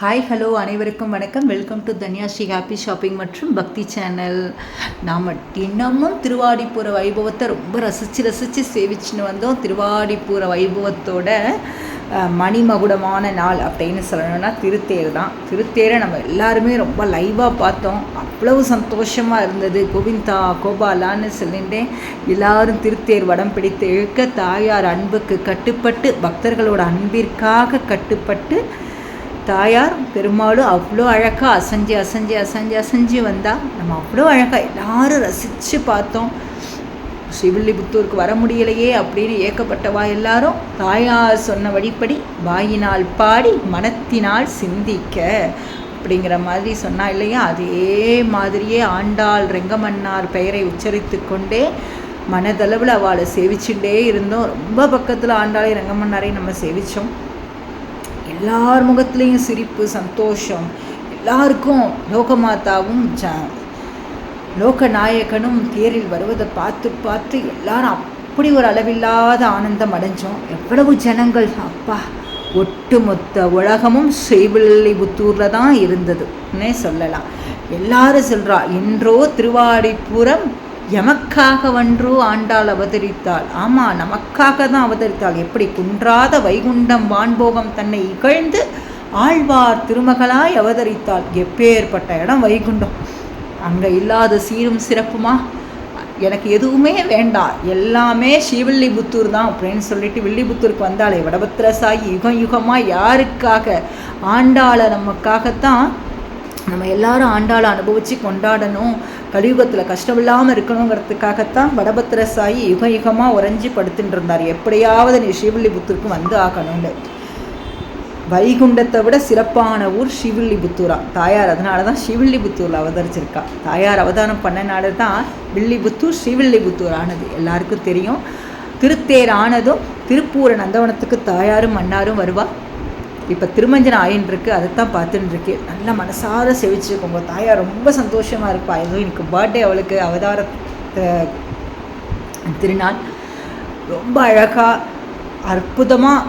Hi hello அனைவருக்கும் வணக்கம். Welcome to Dhanyasri happy shopping மற்றும் பக்தி சேனல். நாம் தினமும் திருவாடிப்புற வைபவத்தை ரொம்ப ரசித்து ரசித்து சேவிச்சுன்னு வந்தோம். திருவாடிப்புற வைபவத்தோட மணிமகுடமான நாள் அப்படின்னு சொல்லணும்னா திருத்தேர் தான். திருத்தேரை நம்ம எல்லாருமே ரொம்ப லைவாக பார்த்தோம். அவ்வளவு சந்தோஷமாக இருந்தது. கோவிந்தா கோபாலான்னு சொல்லிட்டு எல்லாரும் திருத்தேர் வடம் பிடித்து இழுக்க தாயார் அன்புக்கு கட்டுப்பட்டு பக்தர்களோட அன்பிற்காக கட்டுப்பட்டு தாயார் பெருமாளும் அவ்வளோ அழகாக அசைஞ்சு அசைஞ்சு அசைஞ்சு அசைஞ்சு வந்தால் நம்ம அவ்வளோ அழகாக எல்லாரும் ரசித்து பார்த்தோம். ஸ்ரீவில்லிபுத்தூருக்கு வர முடியலையே அப்படின்னு ஏக்கப்பட்டவா எல்லாரும்? தாயார் சொன்ன வழிப்படி வாயினால் பாடி மனத்தினால் சிந்திக்க அப்படிங்கிற மாதிரி சொன்னா இல்லையா? அதே மாதிரியே ஆண்டாள் ரெங்கமன்னார் பெயரை உச்சரித்து கொண்டே மனதளவில் அவளை சேவிச்சுட்டே இருந்தோம். ரொம்ப பக்கத்தில் ஆண்டாளை ரெங்கமன்னாரையும் நம்ம சேவித்தோம் எல்லார் முகத்துலேயும் சிரிப்பு சந்தோஷம். எல்லாருக்கும் லோகமாதாவும் ஜ லோகநாயகனும் தேரில் வருவதை பார்த்து பார்த்து எல்லாரும் அப்படி ஒரு அளவில்லாத ஆனந்தம் அடைஞ்சோம். எவ்வளவு ஜனங்கள் அப்பா. ஒட்டுமொத்த உலகமும் ஸ்ரீவில்லிபுத்தூரில் தான் இருந்ததுன்னே சொல்லலாம். எல்லாரும் சொல்கிறா இன்றோ திருவாடிப்புறம் எமக்காக வன்றோ ஆண்டாள் அவதரித்தாள். ஆமா நமக்காக தான் அவதரித்தாள். எப்படி குன்றாத வைகுண்டம் வான்போகம் தன்னை இகழ்ந்து ஆழ்வார் திருமகளாய் அவதரித்தாள். எப்பேற்பட்ட இடம் வைகுண்டம். அங்கே இல்லாத சீரும் சிறப்புமா? எனக்கு எதுவுமே வேண்டாம் எல்லாமே ஸ்ரீவில்லிபுத்தூர் தான் அப்படின்னு சொல்லிட்டு வில்லிபுத்தூருக்கு வந்தாலே வடபத்திரசாயி யுகம் யுகமாக யாருக்காக? ஆண்டாளை நமக்காகத்தான் நம்ம எல்லாரும் ஆண்டாளை அனுபவித்து கொண்டாடணும். கலியுகத்தில் கஷ்டமில்லாமல் இருக்கணுங்கிறதுக்காகத்தான் வடபத்திரசாயி யுக யுகமாக உறைஞ்சி படுத்துட்டு இருந்தார் எப்படியாவது நீ ஸ்ரீவில்லிபுத்தூருக்கு வந்து ஆகணும்னு. வைகுண்டத்தை விட சிறப்பான ஊர் ஸ்ரீவில்லிபுத்தூரா. தாயார் அதனால தான் ஸ்ரீவில்லிபுத்தூரில் அவதரிச்சிருக்கா. தாயார் அவதானம் பண்ணனால தான் வில்லிபுத்தூர் ஸ்ரீவில்லிபுத்தூர் ஆனது எல்லாருக்கும் தெரியும். திருத்தேர் ஆனதும் திருப்பூர் நந்தவனத்துக்கு தாயாரும் மன்னாரும் வருவாள் இப்போ திருமஞ்சன ஆயின் இருக்கு அதைத்தான் பார்த்துன்னு இருக்கு நல்லா மனசார செவிச்சுக்கோங்க தாயார் ரொம்ப சந்தோஷமாக இருப்பா. ஏதோ எனக்கு பர்த்டே அவளுக்கு. அவதார திருநாள். ரொம்ப அழகாக அற்புதமாக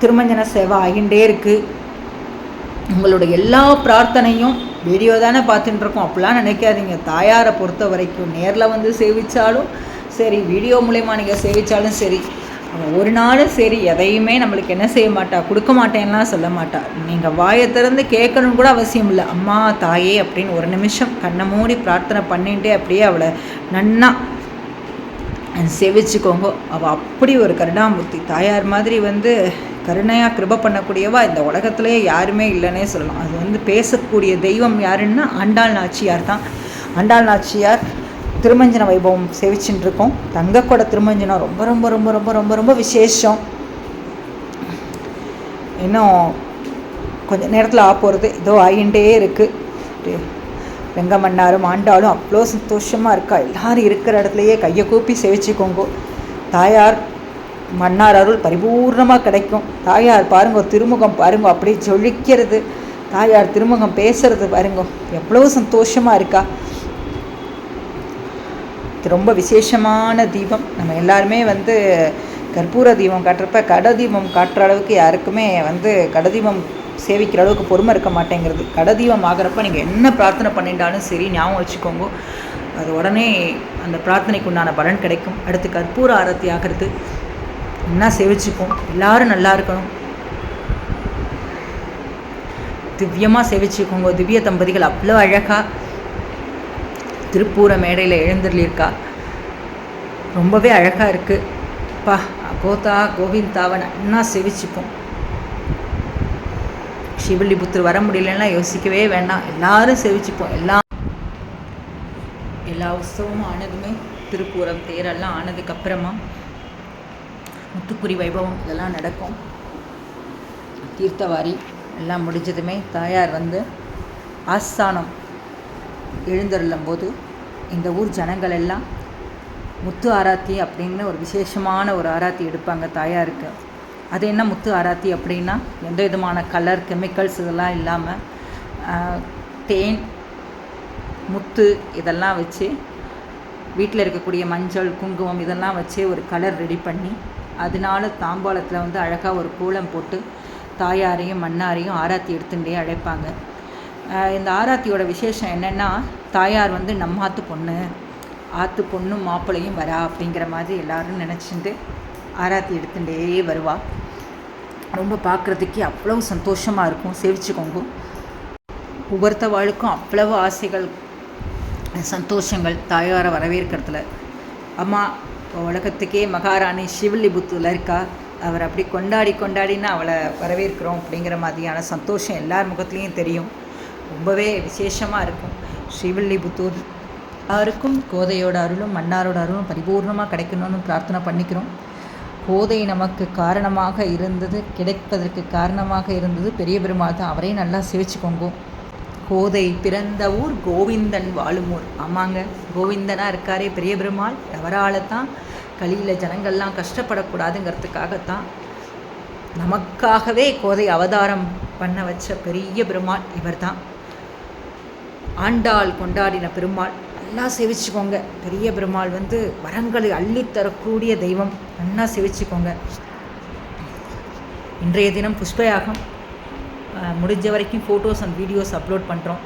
திருமஞ்சன சேவை ஆகிண்டே இருக்குது உங்களோட எல்லா பிரார்த்தனையும் வீடியோ தானே பார்த்துட்டுருக்கோம் அப்படிலாம் நினைக்காதீங்க. தாயாரை பொறுத்த வரைக்கும் நேரில் வந்து சேவித்தாலும் சரி வீடியோ மூலயமா நீங்கள் சேவித்தாலும் சரி அவள் ஒரு நாளும் சரி எதையுமே நம்மளுக்கு என்ன செய்ய மாட்டா கொடுக்க மாட்டேன்லாம் சொல்ல மாட்டா. நீங்கள் வாயை திறந்து கேட்கணும்னு கூட அவசியம் இல்லை. அம்மா தாயே அப்படின்னு ஒரு நிமிஷம் கண்ணை மூடி பிரார்த்தனை பண்ணிகிட்டே அப்படியே அவளை நன்னா செவிச்சுக்கோங்க. அவள் அப்படி ஒரு கருணாமூர்த்தி. தாயார் மாதிரி வந்து கருணையாக கிருப பண்ணக்கூடியவா இந்த உலகத்துலேயே யாருமே இல்லைன்னே சொல்லலாம். அது வந்து பேசக்கூடிய தெய்வம் யாருன்னா ஆண்டாள் நாச்சியார் தான். ஆண்டாள் நாச்சியார் திருமஞ்சன வைபவம் சேவிச்சுட்டு இருக்கோம் தங்கக்கூட திருமஞ்சனம் ரொம்ப ரொம்ப ரொம்ப ரொம்ப ரொம்ப ரொம்ப விசேஷம். இன்னும் கொஞ்ச நேரத்தில் ஆ போகிறது இதோ ஆகிண்டே இருக்குது வெங்கமன்னாரும் ஆண்டாளும் அவ்வளோ சந்தோஷமாக இருக்கா? எல்லாரும் இருக்கிற இடத்துலையே கையை கூப்பி சேவிச்சுக்கோங்க. தாயார் மன்னார் அருள் பரிபூர்ணமாக கிடைக்கும். தாயார் பாருங்க திருமுகம் பாருங்க அப்படியே ஜொலிக்கிறது. தாயார் திருமுகம் பேசுறது பாருங்க எவ்வளோ சந்தோஷமாக இருக்கா? ரொம்ப விசேஷமான தீபம். நம்ம எல்லாருமே வந்து கற்பூர தீபம் காட்டுறப்ப கட தீபம் காட்டுற அளவுக்கு யாருக்குமே வந்து கட தீபம் சேவிக்கிற அளவுக்கு பொறுமை இருக்க மாட்டேங்கிறது. கட தீபம் ஆகிறப்ப நீங்கள் என்ன பிரார்த்தனை பண்ணிட்டாலும் சரி ஞாபகம் வச்சுக்கோங்க. அது உடனே அந்த பிரார்த்தனைக்கு உண்டான பலன் கிடைக்கும். அடுத்து கற்பூர ஆரத்தி ஆகிறது. என்ன சேவிச்சுப்போம்? எல்லாரும் நல்லா இருக்கணும். திவ்யமாக சேவிச்சுக்கோங்க. திவ்ய தம்பதிகள் அவ்வளோ அழகாக திருப்பூர மேடையில் எழுந்தருளியிருக்கா? ரொம்பவே அழகாக இருக்குது பா கோதா கோவிந்தாவை நன்னா செவிச்சுப்போம். ஸ்ரீவில்லிபுத்தூர் வர முடியலன்னா யோசிக்கவே வேண்டாம். எல்லாரும் செவிச்சுப்போம். எல்லா எல்லா உற்சவமும் ஆனதுமே திருப்பூரம் தேரெல்லாம் ஆனதுக்கப்புறமா முத்துக்குறி வைபவம் இதெல்லாம் நடக்கும். தீர்த்தவாரி எல்லாம் முடிஞ்சதுமே தாயார் வந்து ஆஸ்தானம் எழுந்தருளும் போது இந்த ஊர் ஜனங்கள் எல்லாம் முத்து ஆராத்தி அப்படின்னு ஒரு விசேஷமான ஒரு ஆராத்தி எடுப்பாங்க தாயாருக்கு. அது என்ன முத்து ஆராத்தி அப்படின்னா எந்த விதமான கலர் கெமிக்கல்ஸ் இதெல்லாம் இல்லாமல் தேன் முத்து இதெல்லாம் வச்சு வீட்டில் இருக்கக்கூடிய மஞ்சள் குங்குமம் இதெல்லாம் வச்சு ஒரு கலர் ரெடி பண்ணி அதனால தாம்பாளத்தில் வந்து அழகாக ஒரு கூலம் போட்டு தாயாரையும் மன்னாரையும் ஆராத்தி எடுத்துகிட்டே அழைப்பாங்க. இந்த ஆராத்தியோட விசேஷம் என்னென்னா தாயார் வந்து நம்ம ஆத்து பொண்ணு ஆத்து பொண்ணும் மாப்பிள்ளையும் வரா அப்படிங்கிற மாதிரி எல்லாரும் நினச்சிட்டு ஆராத்தி எடுத்துகிட்டே வருவா. ரொம்ப பார்க்குறதுக்கே அவ்வளவு சந்தோஷமாக இருக்கும் சேவிச்சுக்கோங்க. ஒவ்வொருத்த வாழ்க்கும் அவ்வளவு ஆசைகள் சந்தோஷங்கள் தாயாரை வரவேற்கிறதுல. அம்மா இப்போ உலகத்துக்கே மகாராணி சிவல்லிபுத்தூரில் இருக்கா. அவர் அப்படி கொண்டாடி கொண்டாடினா அவளை வரவேற்கிறோம் அப்படிங்கிற மாதிரியான சந்தோஷம் எல்லார் முகத்துலேயும் தெரியும். ரொம்பவே விசேஷமாக இருக்கும். ஸ்ரீவில்லிபுத்தூர் எல்லாருக்கும் கோதையோட அருளும் மன்னாரோட அருளும் பரிபூர்ணமாக கிடைக்கணும்னு பிரார்த்தனை பண்ணிக்கிறோம். கோதை நமக்கு காரணமாக இருந்தது கிடைப்பதற்கு காரணமாக இருந்தது பெரிய பெருமாள் தான். அவரையும் நல்லா சிவிச்சுக்கோங்க. கோதை பிறந்த ஊர் கோவிந்தன் வாழும் ஊர். ஆமாங்க கோவிந்தனாக இருக்காரே பெரிய பெருமாள். அவரால் தான் கலியில் ஜனங்கள்லாம் கஷ்டப்படக்கூடாதுங்கிறதுக்காகத்தான் நமக்காகவே கோதை அவதாரம் பண்ண வச்ச பெரிய பெருமாள் இவர்தான். ஆண்டாள் கொண்டாடின பெருமாள். நல்லா சேவிச்சுக்கோங்க. பெரிய பெருமாள் வந்து வரங்களை அள்ளித்தரக்கூடிய தெய்வம். நல்லா சேவிச்சுக்கோங்க. இன்றைய தினம் புஷ்பயாகம். முடிஞ்ச வரைக்கும் ஃபோட்டோஸ் அண்ட் வீடியோஸ் அப்லோட் பண்ணுறோம்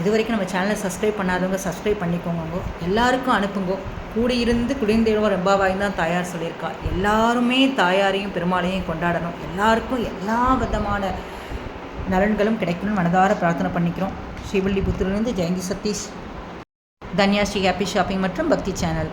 இது வரைக்கும் நம்ம சேனலை சப்ஸ்கிரைப் பண்ணாதவங்க சப்ஸ்கிரைப் பண்ணிக்கோங்க. எல்லாருக்கும் அனுப்புங்க. கூடியிருந்து குடிந்தெழுவ ரெம்பாவாய் தான் தாயார் சொல்லியிருக்கா. எல்லாருமே தாயாரையும் பெருமாளையும் கொண்டாடணும். எல்லாருக்கும் எல்லா விதமான நலன்களும் கிடைக்கணும்னு மனதார பிரார்த்தனை பண்ணிக்கிறோம். ஸ்ரீவில்லிபுத்தூர்லேருந்து ஜெயந்தி சதீஷ். தன்யா ஸ்ரீ ஹாப்பி ஷாப்பிங் மற்றும் பக்தி சேனல்.